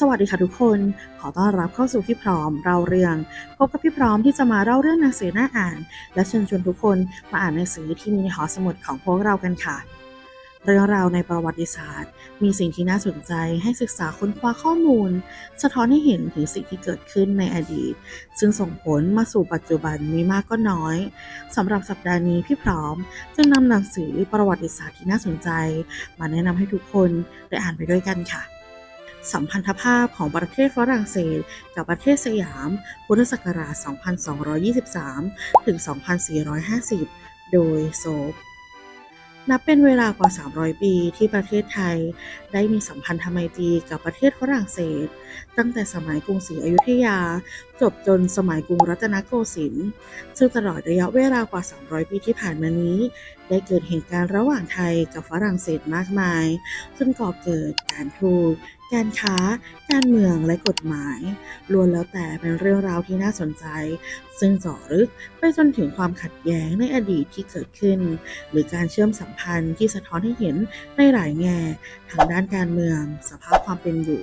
สวัสดีค่ะทุกคน ขอต้อนรับเข้าสู่พี่พร้อมเราเรื่อง พบกับพี่พร้อมที่จะมาเล่าเรื่องหนังสือหน่าอ่าน และเชิญชวนทุกคนมาอ่านหนังสือที่มีในหอสมุดของพวกเรากันค่ะ เรื่องราวในประวัติศาสตร์ มีสิ่งที่น่าสนใจให้ศึกษาค้นคว้าข้อมูล สะท้อนให้เห็นถึงสิ่งที่เกิดขึ้นในอดีต ซึ่งส่งผลมาสู่ปัจจุบันมีมากก็น้อยสำหรับสัปดาห์นี้พี่พร้อมจึงนำหนังสือประวัติศาสตร์ที่น่าสนใจ มาแนะนำให้ทุกคนได้อ่านไปด้วยกันค่ะ สัมพันธภาพของประเทศฝรั่งเศสกับประเทศสยาม พุทธศักราช 2223 ถึง 2450 โดยโซฟนับเป็นเวลากว่า 300 ปีที่ประเทศไทย ได้มีสัมพันธไมตรีกับประเทศฝรั่งเศส ตั้งแต่สมัยกรุงศรีอยุธยา จบจนสมัยกรุงรัตนโกสินทร์ซึ่งตลอดระยะเวลากว่า 300 ปีที่ผ่านมานี้ ได้เกิดเหตุการณ์ระหว่างไทยกับฝรั่งเศสมากมาย จนก่อเกิดการทูต การค้า การเมืองและกฎหมายล้วนแล้วแต่เป็นเรื่องราวที่น่าสนใจ ซึ่งส่อลึกไปจนถึงความขัดแย้งในอดีตที่เกิดขึ้น หรือการเชื่อมสัมพันธ์ที่สะท้อนให้เห็นในหลายแง่ทางด้านการเมือง สภาพความเป็นอยู่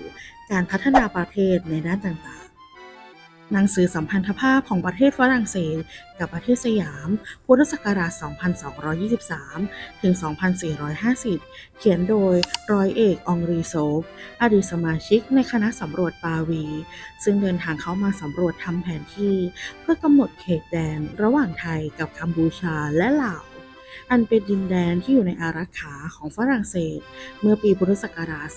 การพัฒนาประเทศในด้านต่างๆ หนังสือสัมพันธภาพของประเทศฝรั่งเศส กับประเทศสยาม พุทธศักราช 2223 ถึง 2450 เขียนโดยร้อยเอกองรีโซฟอดีตสมาชิกในคณะสำรวจปาวี ซึ่งเดินทางเข้ามาสำรวจทำแผนที่ เพื่อกำหนดเขตแดนระหว่างไทยกับกัมพูชาและลาวอันเป็นดินแดนที่อยู่ในอารักขาของฝรั่งเศส เมื่อปีพุทธศักราช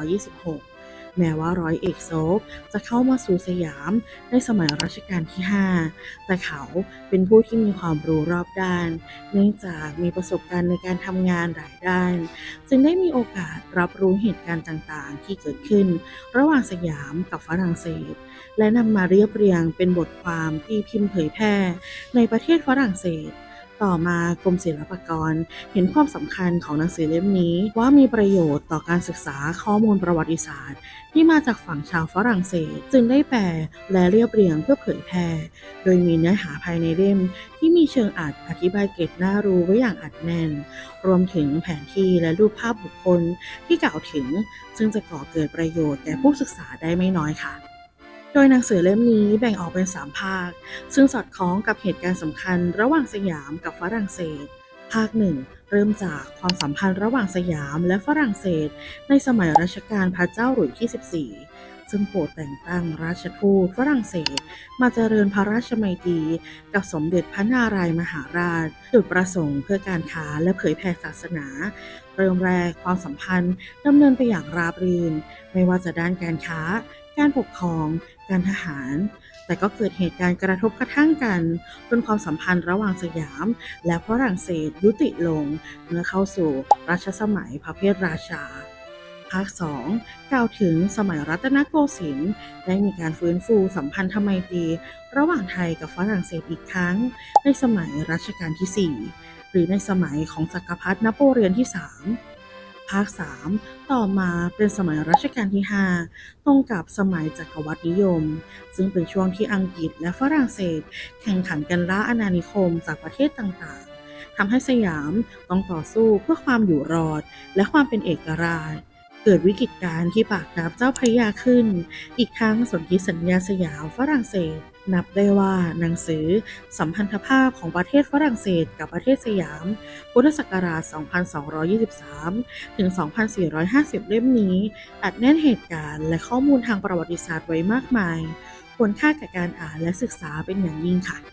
2426 แม้ว่าร้อยเอกโซฟจะเข้ามาสู่สยามในสมัยรัชกาลที่ 5 แต่เขาเป็นผู้ที่มีความรู้รอบด้าน เนื่องจากมีประสบการณ์ในการทำงานหลายด้าน จึงได้มีโอกาสรับรู้เหตุการณ์ต่างๆ ที่เกิดขึ้น ระหว่างสยามกับฝรั่งเศส และนำมาเรียบเรียงเป็นบทความตีพิมพ์เผยแพร่ ในประเทศฝรั่งเศส ต่อมากรมศิลปากร เห็นความสำคัญของหนังสือเล่มนี้ ว่ามีประโยชน์ต่อการศึกษาข้อมูลประวัติศาสตร์ ที่มาจากฝั่งชาวฝรั่งเศส จึงได้แปลและเรียบเรียงเพื่อเผยแพร่ โดยมีเนื้อหาภายในเล่ม ที่มีเชิงอัดอธิบายเกร็ดน่ารู้ไว้อย่างอัดแน่น รวมถึงแผนที่และรูปภาพบุคคลที่กล่าวถึง ซึ่งจะก่อเกิดประโยชน์แก่ผู้ศึกษาได้ไม่น้อยค่ะ โดยหนังสือเล่มนี้แบ่งออกเป็น 3 ภาค ซึ่งสอดคล้องกับเหตุการณ์สำคัญระหว่างสยามกับฝรั่งเศส ภาคหนึ่งเริ่มจากความสัมพันธ์ระหว่างสยามและฝรั่งเศส ในสมัยรัชกาลพระเจ้าหลุยส์ที่14 ซึ่งโปรดแต่งตั้งราชทูตฝรั่งเศส มาเจริญพระราชมัยตรีกับสมเด็จพระนารายมหาราช จุดประสงค์เพื่อการค้าและเผยแผ่ศาสนา เริ่มแรกความสัมพันธ์ดำเนินไปอย่างราบรื่น ไม่ว่าจะด้านการค้า การปกครอง การทหาร แต่ก็เกิดเหตุการณ์กระทบกระทั่งกัน จนความสัมพันธ์ระหว่างสยาม และฝรั่งเศสยุติลง เมื่อเข้าสู่รัชสมัยพระเพทราชาภาค2กล่าวถึงสมัยรัตนโกสินทร์ได้มีการฟื้นฟูสัมพันธไมตรีระหว่างไทยกับฝรั่งเศสอีกครั้ง ในสมัยรัชกาลที่ 4 หรือในสมัยของจักรพรรดินโปเลียนที่ 3 ภาค 3 ต่อมาเป็นสมัยรัชกาลที่ 5 ตรงกับสมัยจักรวรรดินิยม ซึ่งเป็นช่วงที่อังกฤษและฝรั่งเศส แข่งขันกันล่าอาณานิคมจากประเทศต่างๆทำให้สยามต้องต่อสู้เพื่อความอยู่รอดและความเป็นเอกราช เกิดวิกฤตการณ์ที่ปากน้ำเจ้าพระยาขึ้น อีกทั้งสนธิสัญญาสยามฝรั่งเศส นับได้ว่าหนังสือสัมพันธภาพของประเทศฝรั่งเศสกับประเทศสยาม พุทธศักราช 2223 ถึง 2450 เล่มนี้ อัดแน่นเหตุการณ์และข้อมูลทางประวัติศาสตร์ไว้มากมาย ควรค่าแก่การอ่านและศึกษาเป็นอย่างยิ่งค่ะ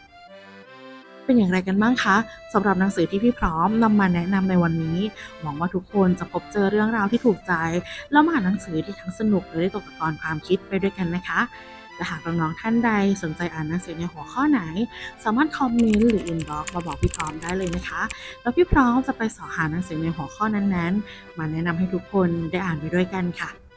เป็นอย่างไรกันบ้างคะสำหรับหนังสือที่พี่พร้อมนำมาแนะนำในวันนี้ หวังว่าทุกคนจะพบเจอเรื่องราวที่ถูกใจ แล้วมาอ่านหนังสือที่ทั้งสนุกและได้ตกตะกอนความคิดไปด้วยกันนะคะและหากน้องๆท่านใดสนใจอ่านหนังสือในหัวข้อไหน สามารถคอมเมนต์หรืออินบ็อกซ์มาบอกพี่พร้อมได้เลยนะคะ แล้วพี่พร้อมจะไปสอหาหนังสือในหัวข้อนั้นๆ มาแนะนำให้ทุกคนได้อ่านไปด้วยกันค่ะ